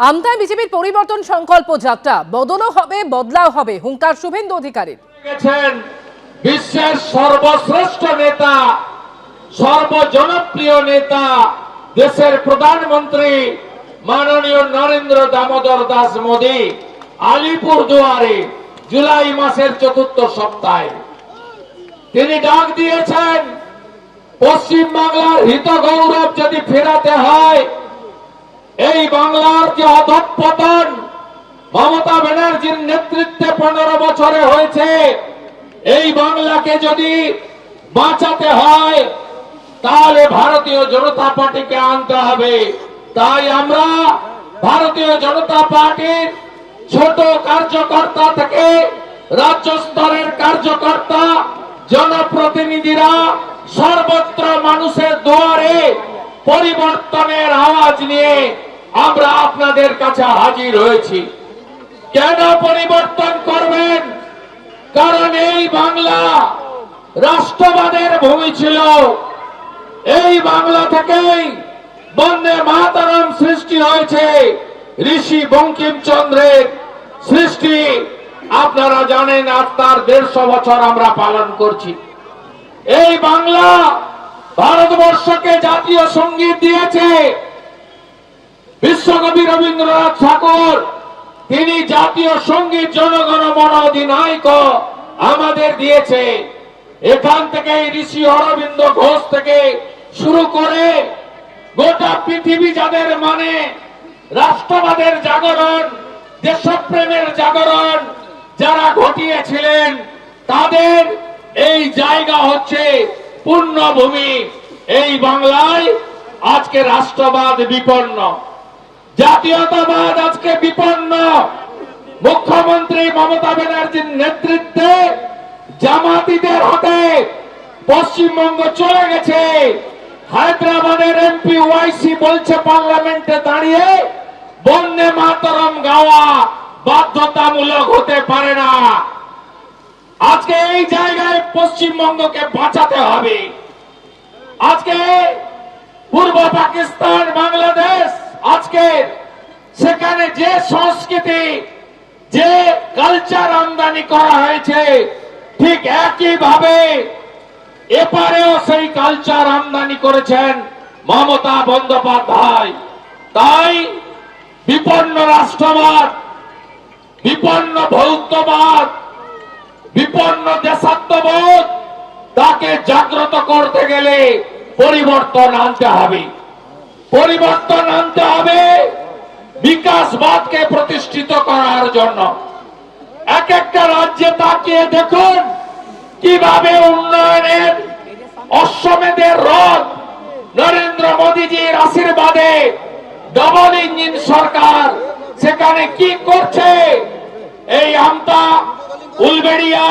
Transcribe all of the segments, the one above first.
আমতায় বিজেপির পরিবর্তন সংকল্প যাত্রা। বদলও হবে, বদলাও হবে, হুঙ্কার শুভেন্দু অধিকারীর। গেছেন বিশ্বের সর্বশ্রেষ্ঠ নেতা, সর্বজনপ্রিয় নেতা, দেশের প্রধানমন্ত্রী মাননীয় নরেন্দ্র দামোদর দাস মোদী আলিপুর দুয়ারে জুলাই মাসের চতুর্থ সপ্তাহে। তিনি ডাক দিয়েছেন পশ্চিম বাংলার হিত গৌরব যদি ফেরাতে হয় এই বাংলার যে অধঃপতন মমতা ব্যানার্জির নেতৃত্বে পনেরো বছরে হয়েছে। এই বাংলাকে যদি বাঁচাতে হয়, তাহলে ভারতীয় জনতা পার্টিকে আনতে হবে। তাই আমরা ভারতীয় জনতা পার্টির ছোট কার্যকর্তা থেকে রাজ্য স্তরের কার্যকর্তা, জনপ্রতিনিধিরা সর্বত্র মানুষের দুয়ারে পরিবর্তনের আওয়াজ নিয়ে আমরা আপনাদের কাছে হাজির হয়েছি। কেন পরিবর্তন করবেন? কারণ এই বাংলা রাষ্ট্রবাদের ভূমি ছিল। এই বাংলা থেকেই বন্দে মাতারাম সৃষ্টি হয়েছে। ঋষি বঙ্কিমচন্দ্রের সৃষ্টি। আপনারা জানেন, আজ তার দেড়শো বছর আমরা পালন করছি। এই বাংলা ভারতবর্ষকে জাতীয় সংগীত দিয়েছে। বিশ্বকবি রবীন্দ্রনাথ ঠাকুর, তিনি জাতীয় সংগীত জনগণ মন অধিনায়ক আমাদের দিয়েছে। এখান থেকে ঋষি অরবিন্দ ঘোষ থেকে শুরু করে গোটা পৃথিবী যাদের মানে রাষ্ট্রবাদের জাগরণ, দেশপ্রেমের জাগরণ যারা ঘটিয়েছিলেন, তাদের এই জায়গা হচ্ছে পূর্ণভূমি। এই বাংলায় আজকে রাষ্ট্রবাদ বিপন্ন। জাতীয়তাবাদ আজকে বিপন্ন। মুখ্যমন্ত্রী মমতা ব্যানার্জির নেতৃত্বে জামাতিদের হাতে পশ্চিমবঙ্গ চলে গেছে। হায়দ্রাবাদের এমপি ওয়াইসি বলছে পার্লামেন্টে দাঁড়িয়ে বন্দে মাতরম গাওয়া বাধ্যতামূলক হতে পারে না। আজকে এই জায়গায় পশ্চিমবঙ্গকে বাঁচাতে হবে। আজকে পূর্ব পাকিস্তান, বাংলাদেশ আজকে সেখানে যে সংস্কৃতি, যে কালচার আমদানি করা হয়েছে, ঠিক একই ভাবে এপারেও সেই কালচার আমদানি করেছেন মমতা বন্দ্যোপাধ্যায়। তাই বিপন্ন রাষ্ট্রবাদ, বিপন্ন ভৌতবাদ, বিপন্ন দেশাত্মবোধ, তাকে জাগ্রত করতে গেলে পরিবর্তন আনতে হবে। পরিবর্তন আনতে হবে বিকাশবাদকে প্রতিষ্ঠিত করার জন্য। এক একটা রাজ্যে তাকিয়ে দেখুন, কীভাবে উন্নয়নের অশ্বমেধের রথ নরেন্দ্র মোদীজির আশীর্বাদে ডবল ইঞ্জিন সরকার সেখানে কি করছে? এই আমতা উলবেড়িয়া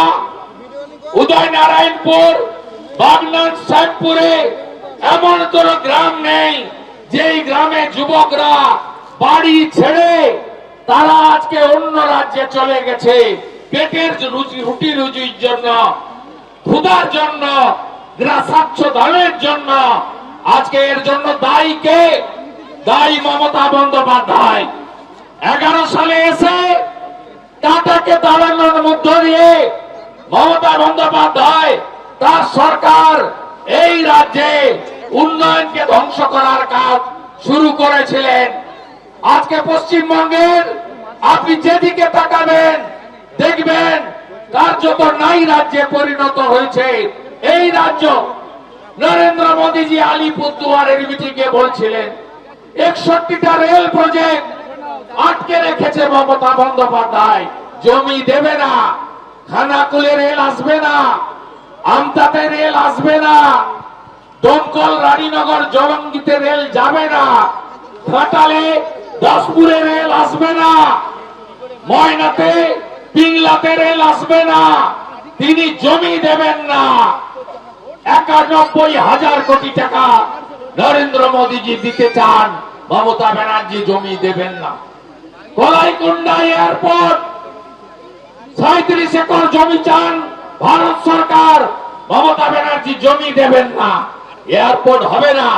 উদয় নারায়ণপুর বাগনাথ সাহেবপুরে এমন কোন গ্রাম নেই, যেই গ্রামে যুবকরা বাড়ি ছেড়ে তারা আজকে অন্য রাজ্যে চলে গেছে। পেটের রুটি রুজির জন্য, ক্ষুধার জন্য, গ্রাসাচ্ছ দামের জন্য। আজকে এর জন্য দায়ী কে? দায়ী মমতা বন্দ্যোপাধ্যায়। এগারো সালে এসে টাটাকে দাঁড়ানোর মধ্য দিয়ে মমতা বন্দ্যোপাধ্যায় তার সরকার এই রাজ্যে উন্নয়নকে ধ্বংস করার কাজ শুরু করেছিলেন। আজকে পশ্চিমবঙ্গের আপনি যেদিকে তাকাবেন, দেখবেন কার্যত নাই রাজ্যে পরিণত হয়েছে। এই রাজ্য নরেন্দ্র মোদীজি আলিপুর দুয়ারের মিটিংয়ে বলছিলেন, একষট্টিটা রেল প্রজেক্ট আটকে রেখেছে মমতা বন্দ্যোপাধ্যায়। জমি দেবে না, খানাকুলে রেল আসবে না, আমতাতে রেল আসবে না, দমকল রানীনগর জলঙ্গিতে রেল যাবে না। ঘাটালে দাসপুরে রেল আসবে না। ময়নাতে পিংলাতে রেল আসবে না। তিনি জমি দেবেন না। একানব্বই হাজার কোটি টাকা নরেন্দ্র মোদীজি দিতে চান। মমতা ব্যানার্জি জমি দেবেন না। কলাইকুণ্ডা এয়ারপোর্ট সাঁত্রিশ একর জমি চান ভারত সরকার। মমতা ব্যানার্জি জমি দেবেন না। এয়ারপোর্ট হবে না।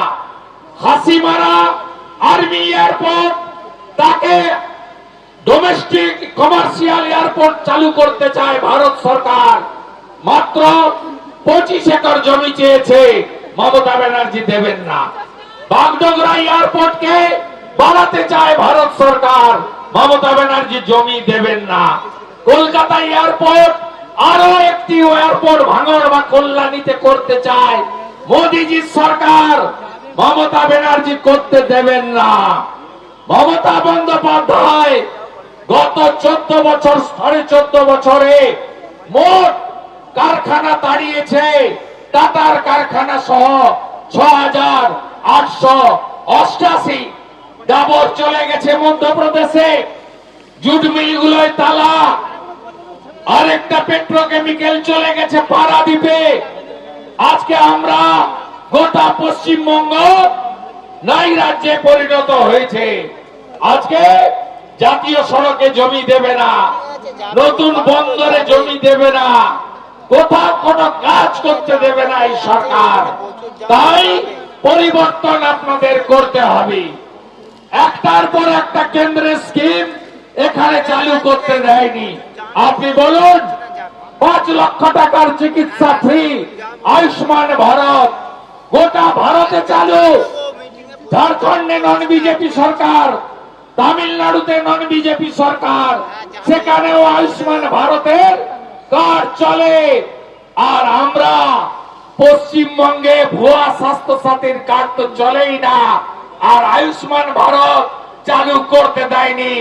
হাসিমারা আর্মি এয়ারপোর্ট তাকে ডোমেস্টিক কমার্শিয়াল এয়ারপোর্ট চালু করতে চায় ভারত সরকার। মাত্র পঁচিশ একর জমি চেয়েছে মমতা ব্যানার্জি দেবেন না। বাগডোগরা এয়ারপোর্টকে বাড়াতে চায় ভারত সরকার, মমতা ব্যানার্জি জমি দেবেন না। কলকাতা এয়ারপোর্ট আরও একটি এয়ারপোর্ট ভাঙড় বা কল্যাণীতে করতে চায়। মোদিজির সরকার মমতা ব্যানার্জি করতে দেবেন না। মমতা বন্দ্যোপাধ্যায় গত চোদ্দ বছর, সাড়ে চোদ্দ বছরে মোট কারখানা তাড়িয়েছে। টাটার কারখানা সহ ছ হাজার আটশো অষ্টাশি ডাবর চলে গেছে মধ্যপ্রদেশে। জুট মিলগুলোয় তালা। আরেকটা পেট্রোকেমিক্যাল চলে গেছে পারাদ্বীপে। আজকে আমরা গোটা পশ্চিমবঙ্গ নাই রাজ্যে পরিণত হয়েছে। আজকে জাতীয় সড়কে জমি দেবে না, নতুন বন্দরে জমি দেবে না, কোথাও কোনো কাজ করতে দেবে না এই সরকার। তাই পরিবর্তন আপনাদের করতে হবে। একটার পর একটা কেন্দ্রের স্কিম এখানে চালু করতে দেয়নি। আপনি বলুন, পাঁচ লক্ষ টাকার চিকিৎসা ফ্রি, আয়ুষ্মান ভারত, গোটা ভারতে চালু। ঝাড়খণ্ডে নন বিজেপি সরকার তামিলনাড়ুতে নন বিজেপি সরকার। সেখানেও আয়ুষ্মান ভারতের কার্ড চলে? আর আমরা পশ্চিমবঙ্গে ভুয়া স্বাস্থ্য সাথীর কার্ড তো চলেই না। আর আয়ুষ্মান ভারত চালু করতে দেয়নি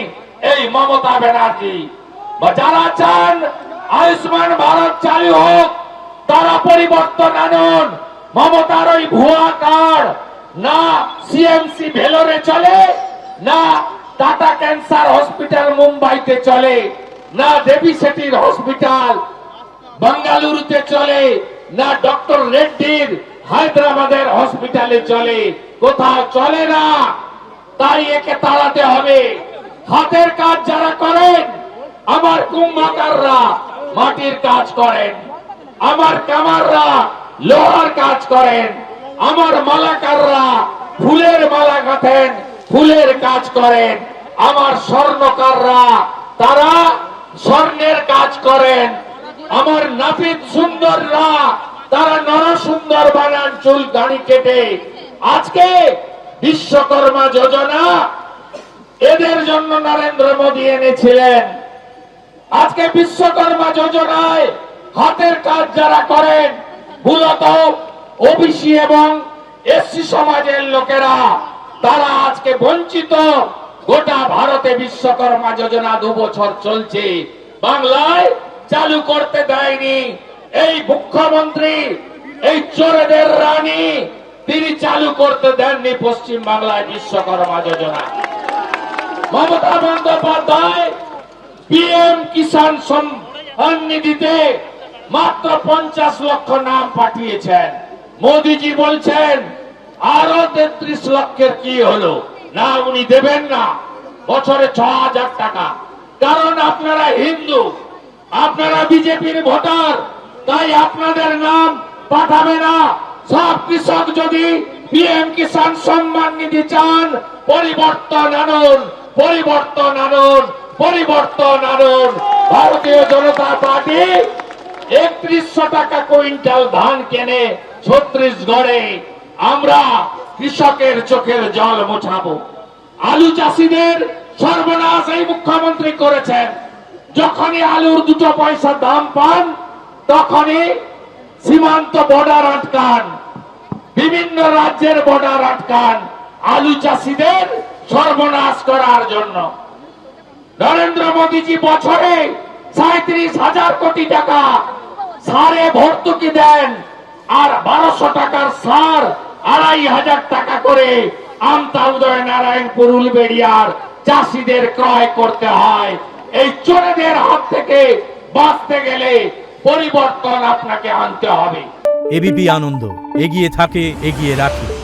এই মমতা ব্যানার্জি। যারা চান আয়ুষ্মান ভারত চালু হোক, তারা পরিবর্তন আনুন। মমতার ওই ভুয়া কার্ড না সিএমসি ভেলোরে চলে, না টাটা ক্যান্সার হসপিটাল মুম্বাইতে চলে, না দেবী সেটির হসপিটাল বেঙ্গালুরুতে চলে, না ডক্টর রেড্ডির হায়দ্রাবাদের হসপিটালে চলে। কোথাও চলে না, তাই একে তাড়াতে হবে। হাতের কাজ যারা করেন, আমার কুম্ভকাররা মাটির কাজ করেন, আমার কামাররা লোহার কাজ করেন, আমার মালাকাররা ফুলের মালা গাঁথেন ফুলের কাজ করেন। আমার স্বর্ণকাররা, তারা স্বর্ণের কাজ করেন। আমার নাপিত সুন্দররা, তারা নর সুন্দর বানান চুল দাড়ি কেটে। আজকে বিশ্বকর্মা যোজনা এদের জন্য নরেন্দ্র মোদী এনেছিলেন। আজকে বিশ্বকর্মা যোজনায় হাতের কাজ যারা করেন, মূলত ওবিসি এবং এসসি সমাজের লোকেরা। তারা আজকে বঞ্চিত। গোটা ভারতে বিশ্বকর্মা যোজনা দু বছর চলছে। বাংলায় চালু করতে দেয়নি। এই মুখ্যমন্ত্রী, এই চোরেদের রানী, তিনি চালু করতে দেননি পশ্চিম বাংলায় বিশ্বকর্মা যোজনা। মমতা বন্দ্যোপাধ্যায় পিএম কিষাণ সম্মান নিধিতে মাত্র পঞ্চাশ লক্ষ নাম পাঠিয়েছেন। মোদিজি বলছেন আরও তেত্রিশ লক্ষের কি হলো? না, উনি দেবেন না। বছরে ছ হাজার টাকা। কারণ আপনারা হিন্দু, আপনারা বিজেপির ভোটার, তাই আপনাদের নাম পাঠাবে না। সব কৃষক যদি পিএম কিষাণ সম্মান নিধি চান, পরিবর্তন আনুন পরিবর্তন আনুন পরিবর্তন আনুন। ভারতীয় জনতা পার্টি একত্রিশশো টাকা কুইন্টাল ধান কেনে ছত্রিশগড়ে আমরা কৃষকের চোখের জল মোছাবো। আলু চাষিদের সর্বনাশ এই মুখ্যমন্ত্রী করেছেন। যখনই আলুর দুটো পয়সা দাম পান, তখনই সীমান্ত বর্ডার আটকান। বিভিন্ন রাজ্যের বর্ডার আটকান আলু চাষিদের সর্বনাশ করার জন্য। নরেন্দ্র মোদীজি বছরে সাঁত্রিশ হাজার কোটি টাকা সারে ভর্তুকি দেন, আর বারোশো টাকার সার আড়াই হাজার টাকা করে আমতা উদয় নারায়ণপুর উলবেড়িয়ার চাষিদের ক্রয় করতে হয়। এই চোরেদের হাত থেকে বাঁচতে গেলে পরিবর্তন আপনাকে আনতে হবে। এবিপি আনন্দ, এগিয়ে থাকে, এগিয়ে রাখে।